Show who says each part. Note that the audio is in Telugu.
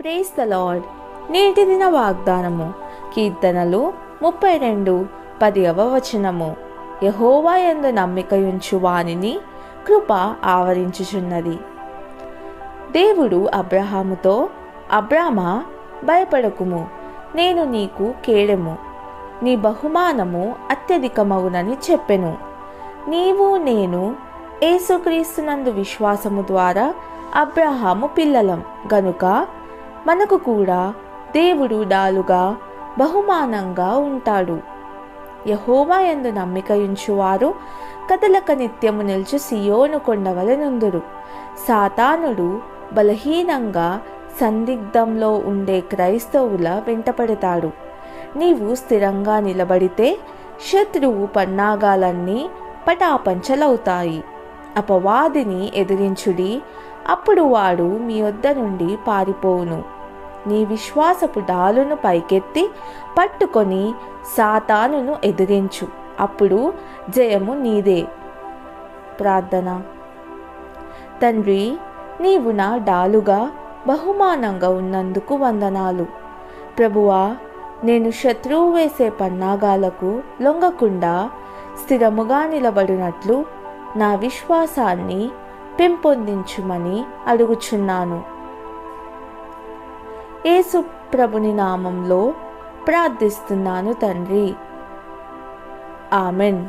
Speaker 1: ప్రేస్ ద లార్డ్ నేటి దిన వాగ్దానము కీర్తనలు ముప్పై రెండు పదివ వచనము. యహోవా యందు నమ్మికయుంచు వానిని కృప ఆవరించుచున్నది. దేవుడు అబ్రహాముతో అబ్రామా భయపడకుము నేను నీకు కేడెము. నీ బహుమానము అత్యధికమవునని చెప్పెను. నీవు నేను ఏసుక్రీస్తునందు విశ్వాసము ద్వారా అబ్రహాము పిల్లలం. గనుక మనకు కూడా దేవుడు డాలుగా బహుమానంగా ఉంటాడు. యహోవా యందు నమ్మికయుంచువారు కదలక నిత్యము నిల్చు సియోను కొండవలనుందురు. సాతానుడు బలహీనంగా సందిగ్ధంలో ఉండే క్రైస్తవుల వెంటపడతాడు. నీవు స్థిరంగా నిలబడితే శత్రువు పన్నాగాలన్నీ పటాపంచలవుతాయి. అపవాదిని ఎదిరించుడి అప్పుడు వాడు మీ వద్ద నుండి పారిపోవును. నీ విశ్వాసపు డాలును పైకెత్తి పట్టుకొని సాతానును ఎదిరించు. అప్పుడు జయము నీదే. ప్రార్థన. తండ్రి నీవు నా డాలుగా బహుమానంగా ఉన్నందుకు వందనాలు. ప్రభువా నేను శత్రువు వేసే పన్నాగాలకు లొంగకుండా స్థిరముగా నిలబడినట్లు నా విశ్వాసాన్ని పెంపొందించుమని అడుగుచున్నాను. యేసు ప్రభుని నామంలో ప్రార్థిస్తున్నాను తండ్రి. ఆమెన్.